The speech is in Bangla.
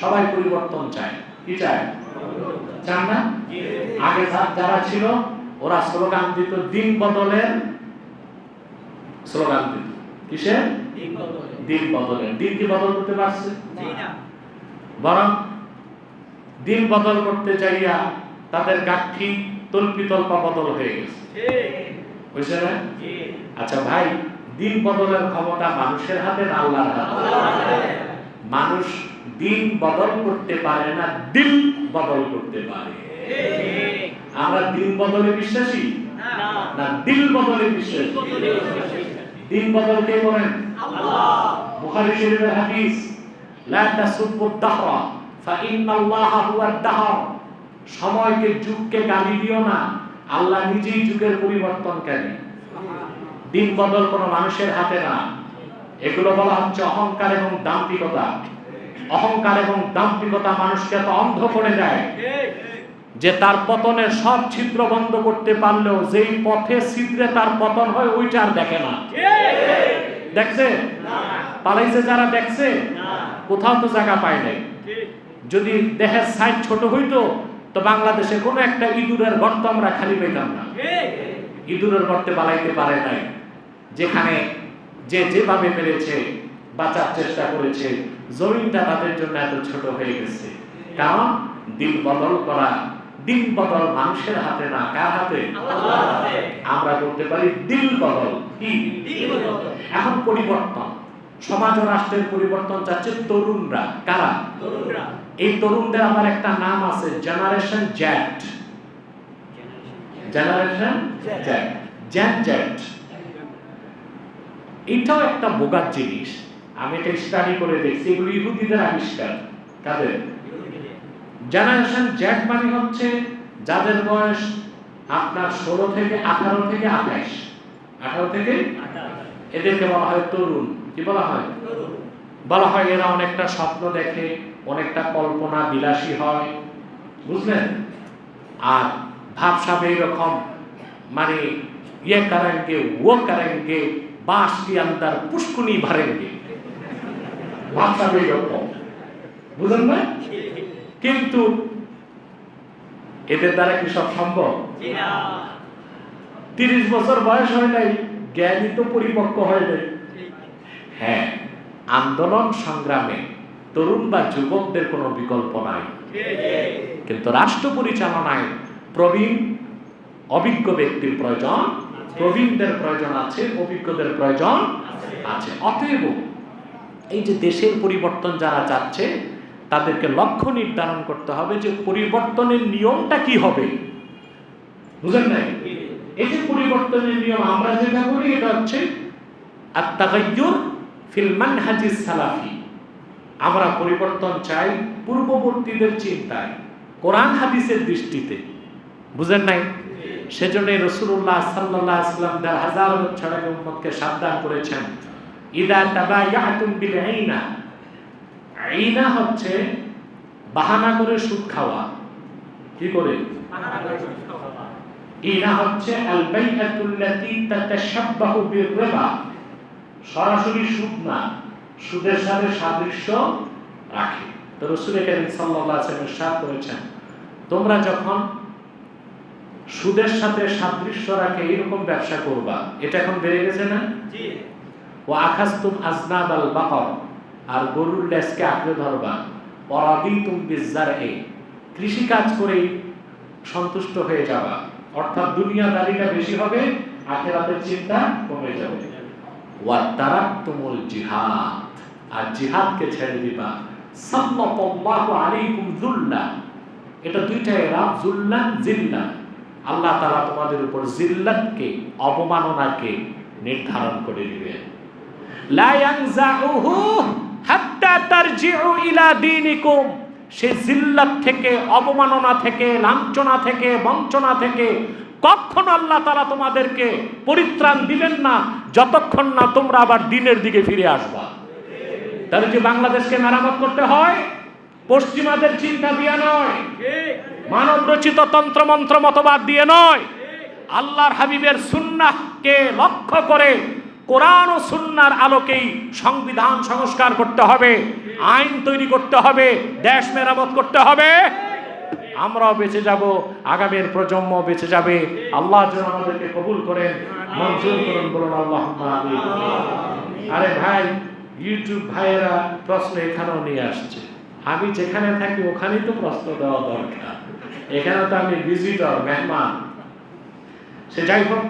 সবাই পরিবর্তন চায়। কি চায়? চান না? আগে যারা ছিল ওরা স্লোগান দিত দিন বদলের স্লোগান দিত। কিসের? দিন বদলের। দিন কি বদল করতে পারছে? বরং দিন বদল করতে চাইয়া তাদের গাঠি তল্পিতল্পা বদল হয়ে গেছে। বুঝছে না? আচ্ছা ভাই দিন বদলের ক্ষমতা মানুষের হাতে না আল্লাহর হাতে। মানুষ দিন বদল করতে পারে না দিল বদল করতে পারে। আমরা দিন বদলে বিশ্বাসী? না দিল বদলে বিশ্বাসী। দিন বদল কে করেন বুখারী শরীফের হাদিস লা তাসুব্বু দাহরা ফাইন্নাল্লাহা হুয়াদ দাহর। সময়কে যুগকে গালি দিও না আল্লাহ নিজেই যুগের পরিবর্তনকারী দিন বদল কোনো মানুষের হাতে না। এগুলো বলা হচ্ছে অহংকার এবং দাম্পিকতা অহংকার এবং দাম্পিকতা মানুষকে এত অন্ধ করে দেয় যে তার পতনের সব ছিদ্র বন্ধ করতে পারলেও যেই পথে ছিদ্রে তার পতন হয়, ওইটা আর দেখে না। দেখছে? পালাইছে যারা দেখছে, কোথাও তো জায়গা পায় নাই। যদি দেহের সাইজ ছোট হইতো, তো বাংলাদেশে কোনো একটা ইঁদুরের গর্ত আমরা খালি পেতাম না। ইঁদুরের গর্তে পালাইতে পারে নাই। যেখানে যে যেভাবে পেরেছে বাঁচার চেষ্টা করেছে জমিনটা তাদের জন্য এত ছোট হয়ে গেছে। কারণ দিন বদল করা দিন বদল মানুষের হাতে না কার হাতে? আমরা করতে পারি দিল বদল। কি? এখন পরিবর্তন। সমাজ ও রাষ্ট্রের পরিবর্তন চাচ্ছে তরুণরা। কারা? এই তরুণদের আমার একটা নাম আছে জেনারেশন জ্যাট জেনারেশন জ্যাট জ্যাট জ্যাট এটাও একটা বোগার জিনিস। আমি এটা স্টাডি করে দেখছি এগুলো ইহুদিদের আবিষ্কার। কাদের? জেনারেশন জ্যাট মানে হচ্ছে যাদের বয়স আপনার ষোলো থেকে আঠারো থেকে আঠাশ। আঠারো থেকে এদেরকে বলা হয় তরুণ। কি বলা হয়? বলা হয় এরা অনেকটা স্বপ্ন দেখে অনেকটা কল্পনা বিলাসী হয়। বুঝলেন? আর ভাবসাবে এরকম মানে ইয়ে কারেন্টকে ও কারেন্টকে পুষ্কুনি ভারেন বুঝলেন না? কিন্তু এদের দ্বারা কি সব সম্ভব? তিরিশ বছর বয়স হয় নাই জ্ঞানী তো পরিপক্ক হয় নাই। হ্যাঁ আন্দোলন সংগ্রামে তরুণ বা যুবকদের কোনো বিকল্প নাই। কিন্তু রাষ্ট্র পরিচালনায় প্রবীণ, অভিজ্ঞ ব্যক্তির প্রয়োজন প্রবীণদের প্রয়োজন আছে, অভিজ্ঞদের প্রয়োজন আছে। অতএব এই যে দেশের পরিবর্তন যারা চাচ্ছে তাদেরকে লক্ষ্য নির্ধারণ করতে হবে যে পরিবর্তনের নিয়মটা কি হবে। বুঝলেন নাই? এই যে পরিবর্তনের নিয়ম আমরা যেটা করি, এটা হচ্ছে আত্মাগাইয়ুর ফিল মানহাজিস সালাফি। আমরা পরিবর্তন চাই পূর্ববর্তীদের চিন্তায়, কোরআন হাদিসের দৃষ্টিতে। বুঝেন নাই? সেজন্য রসুল্লাহ সাল্লাহ আসলাম দেড় হাজার বছর আগে উম্মতকে সাবধান করেছেন। ইদা তাবায়াতুম বিল আইনা আইনা হচ্ছে বাহানা করে সুদ খাওয়া। কি করে? ইনা হচ্ছে আল বাইআতুল্লাতী তাতাশাব্বাহু বির-রিবা। সরাসরি সুদ না সুদের সাথে সাদৃশ্য রাখে। তো রসুল করিম সাল্লাল্লাহু আলাইহি ওয়াসাল্লাম করেছেন তোমরা যখন সুদের সাথে সাদৃশ্য রাখে এরকম ব্যবসা করবা। এটা এখন বেড়ে গেছে না? ও আখাস্তুম আজনাব আল বাকর আর গরুর লেজকে আঁকড়ে ধরবা। অরাদি তুম বিজার এ কৃষি কাজ করেই সন্তুষ্ট হয়ে যাবা। অর্থাৎ দুনিয়া দুনিয়াদারিটা বেশি হবে আখেরাতের চিন্তা কমে যাবে। ওয়া তারাকতুমুল জিহাদ আর জিহাদকে ছেড়ে দিবা। সাল্লাল্লাহু আলাইকুম যুল্লা এটা দুইটা এরাব জুল্লান। জিল্লা আল্লাহ তারা তোমাদের উপর জিল্লাতকে, অবমাননাকে নির্ধারণ করে দিবেন। ইলা জিল্লাত থেকে, অবমাননা থেকে, লাঞ্ছনা থেকে, বঞ্চনা থেকে কখনো আল্লাহ তারা তোমাদেরকে পরিত্রাণ দিবেন না, যতক্ষণ না তোমরা আবার দিনের দিকে ফিরে আসবা। তাহলে যে বাংলাদেশকে মেরামত করতে হয়? পশ্চিমাদের চিন্তা দিয়ে নয়। মানব রচিত তন্ত্র মন্ত্র মতবাদ দিয়ে নয়। আল্লাহর হাবিবের সুন্নাহকে লক্ষ্য করে কোরআন ও সুন্নার আলোকেই সংবিধান সংস্কার করতে হবে, আইন তৈরি করতে হবে, দেশ মেরামত করতে হবে। আমরাও বেঁচে যাব, আগামীর প্রজন্ম বেঁচে যাবে। আল্লাহ যেন আমাদেরকে কবুল করেন, মঞ্জুর করুন বলুন আল্লাহ আরে ভাই ইউটিউব ভাইয়েরা প্রশ্ন এখানেও নিয়ে আসছে। আমি যেখানে থাকি ওখানেই তো প্রশ্ন দেওয়া দরকার। এখানে তো আমি ভিজিটর মেহমান। সে যাই হোক।